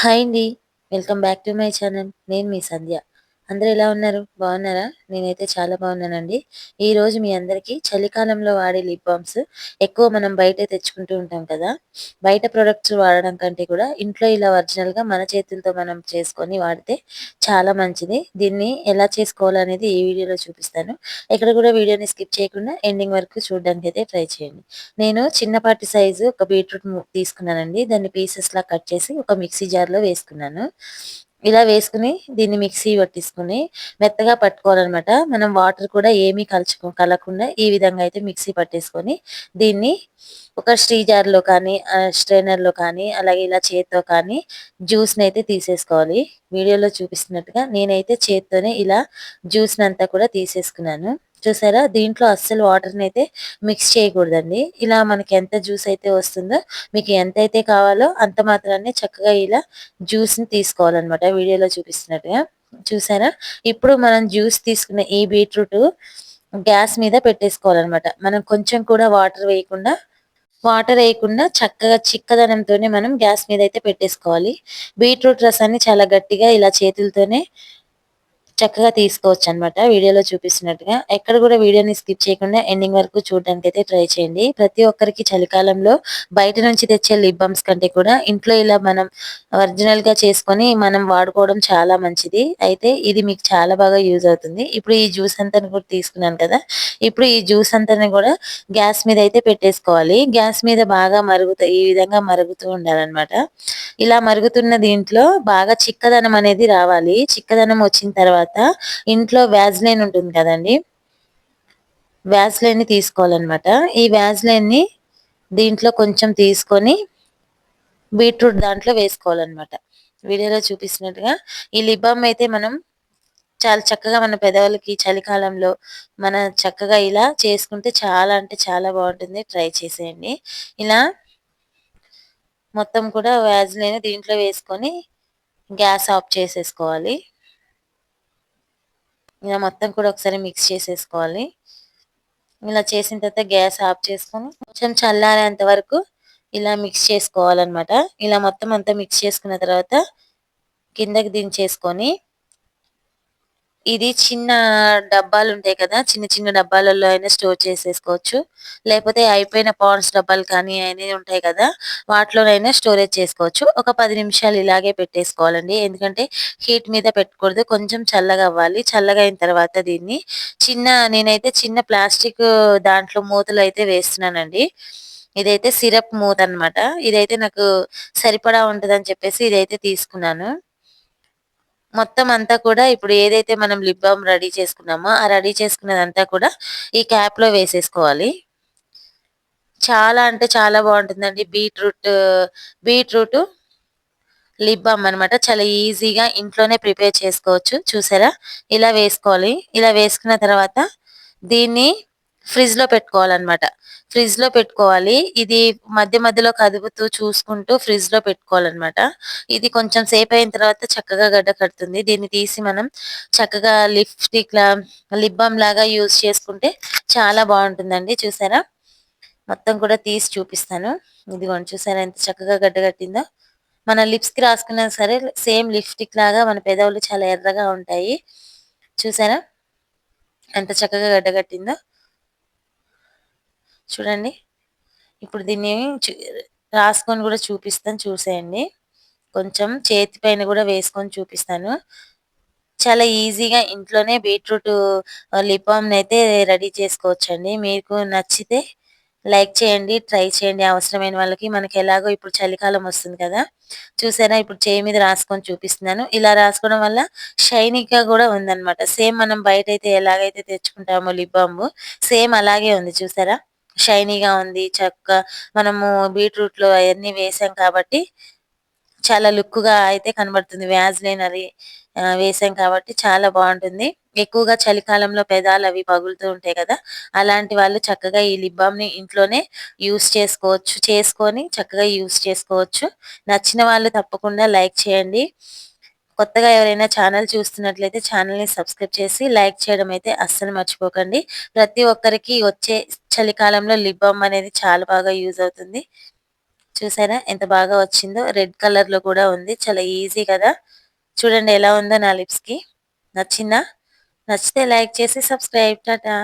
Hi అండి. Welcome back to my channel. నేను మీ సంధ్య. అందరూ ఎలా ఉన్నారు? బాగున్నారా? నేనైతే చాలా బాగున్నానండి. ఈ రోజు మీ అందరికీ చలికాలంలో వాడే లిప్ బామ్స్ ఎక్కువ మనం బయట తెచ్చుకుంటూ ఉంటాం కదా? బయట ప్రొడక్ట్స్ వాడడం కంటే కూడా ఇంట్లో ఇలా ఒరిజినల్గా మన చేతులతో మనం చేసుకొని వాడితే చాలా మంచిది. దీన్ని ఎలా చేసుకోవాలనేది ఈ వీడియోలో చూపిస్తాను. ఎక్కడ కూడా వీడియోని స్కిప్ చేయకుండా ఎండింగ్ వరకు చూడడానికి అయితే ట్రై చేయండి. నేను చిన్నపాటి సైజు ఒక బీట్రూట్ తీసుకున్నానండి. దాన్ని పీసెస్ లా కట్ చేసి ఒక మిక్సీ జార్లో వేసుకున్నాను. ఇలా వేసుకుని దీన్ని మిక్సీ పట్టించుకుని మెత్తగా పట్టుకోవాలన్నమాట. మనం వాటర్ కూడా ఏమీ కలుచుకో కలగకుండా ఈ విధంగా అయితే మిక్సీ పట్టేసుకొని దీన్ని ఒక స్ట్రీ జార్లో కానీ స్ట్రైనర్లో కానీ అలాగే ఇలా చేత్తో కానీ జ్యూస్ని అయితే తీసేసుకోవాలి. వీడియోలో చూపిస్తున్నట్టుగా నేనైతే చేత్తోనే ఇలా జ్యూస్ని అంతా కూడా తీసేసుకున్నాను. చూసారా? దీంట్లో అస్సలు వాటర్ని అయితే మిక్స్ చేయకూడదండి. ఇలా మనకి ఎంత జ్యూస్ అయితే వస్తుందో మీకు ఎంత అయితే కావాలో అంత మాత్రాన్ని చక్కగా ఇలా జ్యూస్ని తీసుకోవాలన్నమాట. వీడియోలో చూపిస్తున్నట్టుగా. చూసారా? ఇప్పుడు మనం జ్యూస్ తీసుకున్న ఈ బీట్రూట్ గ్యాస్ మీద పెట్టేసుకోవాలన్నమాట. మనం కొంచెం కూడా వాటర్ వేయకుండా వాటర్ వేయకుండా చక్కగా చిక్కదనంతోనే మనం గ్యాస్ మీద అయితే పెట్టేసుకోవాలి. బీట్రూట్ రసాన్ని చాలా గట్టిగా ఇలా చేతులతోనే చక్కగా తీసుకోవచ్చు అనమాట వీడియోలో చూపిస్తున్నట్టుగా. ఎక్కడ కూడా వీడియోని స్కిప్ చేయకుండా ఎండింగ్ వరకు చూడడానికి అయితే ట్రై చేయండి. ప్రతి ఒక్కరికి చలికాలంలో బయట నుంచి తెచ్చే లిప్ బామ్స్ కంటే కూడా ఇంట్లో ఇలా మనం ఒరిజినల్గా చేసుకొని మనం వాడుకోవడం చాలా మంచిది. అయితే ఇది మీకు చాలా బాగా యూజ్ అవుతుంది. ఇప్పుడు ఈ జ్యూస్ అంతా కూడా తీసుకున్నాను కదా. ఇప్పుడు ఈ జ్యూస్ అంతా కూడా గ్యాస్ మీద అయితే పెట్టేసుకోవాలి. గ్యాస్ మీద బాగా మరుగుతాయి ఈ విధంగా మరుగుతూ ఉండాలన్నమాట. ఇలా మరుగుతున్న దీంట్లో బాగా చిక్కదనం అనేది రావాలి. చిక్కదనం వచ్చిన తర్వాత ఇంట్లో వ్యాజ్లైన్ ఉంటుంది కదండి. వ్యాజ్లైన్ తీసుకోవాలన్నమాట. ఈ వ్యాజ్లైన్ని దీంట్లో కొంచెం తీసుకొని బీట్రూట్ దాంట్లో వేసుకోవాలన్నమాట. వీడియోలో చూపిస్తున్నట్టుగా ఈ లిబామ్ అయితే మనం చాలా చక్కగా మన పెదవులకి చలికాలంలో మన చక్కగా ఇలా చేసుకుంటే చాలా అంటే చాలా బాగుంటుంది. ట్రై చేసేయండి. ఇలా మొత్తం కూడా వ్యాజ్లైన్ దీంట్లో వేసుకొని గ్యాస్ ఆఫ్ చేసేసుకోవాలి. ఇలా మొత్తం కూడా ఒకసారి మిక్స్ చేసేసుకోవాలి. ఇలా చేసిన తర్వాత గ్యాస్ ఆఫ్ చేసుకొని కొంచెం చల్లారేంత వరకు ఇలా మిక్స్ చేసుకోవాలన్నమాట. ఇలా మొత్తం అంతా మిక్స్ చేసుకున్న తర్వాత కిందకి దించేసుకొని ఇది చిన్న డబ్బాలు ఉంటాయి కదా చిన్న చిన్న డబ్బాలలో అయినా స్టోర్ చేసేసుకోవచ్చు. లేకపోతే అయిపోయిన పాన్స్ డబ్బాలు కానీ అనేవి ఉంటాయి కదా వాటిలోనైనా స్టోరేజ్ చేసుకోవచ్చు. ఒక పది నిమిషాలు ఇలాగే పెట్టేసుకోవాలండి. ఎందుకంటే హీట్ మీద పెట్టకూడదు కొంచెం చల్లగా అవ్వాలి. చల్లగా అయిన తర్వాత దీన్ని చిన్న నేనైతే చిన్న ప్లాస్టిక్ దాంట్లో మూతలు అయితే వేస్తున్నానండి. ఇదైతే సిరప్ మూత అనమాట ఇదైతే నాకు సరిపడా ఉంటుందని చెప్పేసి ఇదైతే తీసుకున్నాను. మొత్తం అంతా కూడా ఇప్పుడు ఏదైతే మనం లిప్ బామ్ రెడీ చేసుకున్నామో ఆ రెడీ చేసుకున్నదంతా కూడా ఈ క్యాప్లో వేసేసుకోవాలి. చాలా అంటే చాలా బాగుంటుందండి. బీట్రూట్ బీట్రూట్ లిప్ బామ్ అనమాట చాలా ఈజీగా ఇంట్లోనే ప్రిపేర్ చేసుకోవచ్చు. చూసారా? ఇలా వేసుకోవాలి. ఇలా వేసుకున్న తర్వాత దీన్ని ఫ్రిడ్జ్లో పెట్టుకోవాలన్నమాట. ఫ్రిడ్జ్లో పెట్టుకోవాలి. ఇది మధ్య మధ్యలో కదుపుతూ చూసుకుంటూ ఫ్రిడ్జ్లో పెట్టుకోవాలన్నమాట. ఇది కొంచెం సేపు అయిన తర్వాత చక్కగా గడ్డ కడుతుంది. దీన్ని తీసి మనం చక్కగా లిప్స్టిక్ లా లిప్ బామ్ లాగా యూజ్ చేసుకుంటే చాలా బాగుంటుందండి. చూసారా? మొత్తం కూడా తీసి చూపిస్తాను. ఇదిగోండి చూసారా ఎంత చక్కగా గడ్డ కట్టిందో? మన లిప్స్కి రాసుకున్నా సరే సేమ్ లిప్స్టిక్ లాగా మన పెదవులు చాలా ఎర్రగా ఉంటాయి. చూసారా? ఎంత చక్కగా గడ్డగట్టిందో చూడండి. ఇప్పుడు దీన్ని రాసుకొని కూడా చూపిస్తాను చూసేయండి. కొంచెం చేతి పైన కూడా వేసుకొని చూపిస్తాను. చాలా ఈజీగా ఇంట్లోనే బీట్రూట్ లిపామ్ని అయితే రెడీ చేసుకోవచ్చండి. మీకు నచ్చితే లైక్ చేయండి ట్రై చేయండి. అవసరమైన వాళ్ళకి మనకి ఎలాగో ఇప్పుడు చలికాలం వస్తుంది కదా. చూసారా? ఇప్పుడు చేయి మీద రాసుకొని చూపిస్తున్నాను. ఇలా రాసుకోవడం వల్ల షైనింగ్గా కూడా ఉందన్నమాట. సేమ్ మనం బయట అయితే ఎలాగైతే తెచ్చుకుంటామో లిప్ సేమ్ అలాగే ఉంది. చూసారా? షైనీగా ఉంది చక్క మనము బీట్రూట్లో అవన్నీ వేసాం కాబట్టి చాలా లుక్గా అయితే కనబడుతుంది. వ్యాజ్లైన్ అది వేసాం కాబట్టి చాలా బాగుంటుంది. ఎక్కువగా చలికాలంలో పెదాలు అవి పగులుతూ ఉంటాయి కదా అలాంటి వాళ్ళు చక్కగా ఈ లిప్ బామ్ని ఇంట్లోనే యూస్ చేసుకోవచ్చు చేసుకొని చక్కగా యూస్ చేసుకోవచ్చు. నచ్చిన వాళ్ళు తప్పకుండా లైక్ చేయండి. కొత్తగా ఎవరైనా ఛానల్ చూస్తున్నట్లయితే ఛానల్ని సబ్స్క్రైబ్ చేసి లైక్ చేయడం అయితే అస్సలు మర్చిపోకండి. ప్రతి ఒక్కరికి వచ్చే చలికాలంలో లిప్ బామ్ అనేది చాలా బాగా యూజ్ అవుతుంది. చూసారా? ఎంత బాగా వచ్చిందో? రెడ్ కలర్లో కూడా ఉంది. చాలా ఈజీ కదా? చూడండి ఎలా ఉందో నా లిప్స్కి నచ్చిందా? నచ్చితే లైక్ చేసి సబ్స్క్రైబ్. టాటా!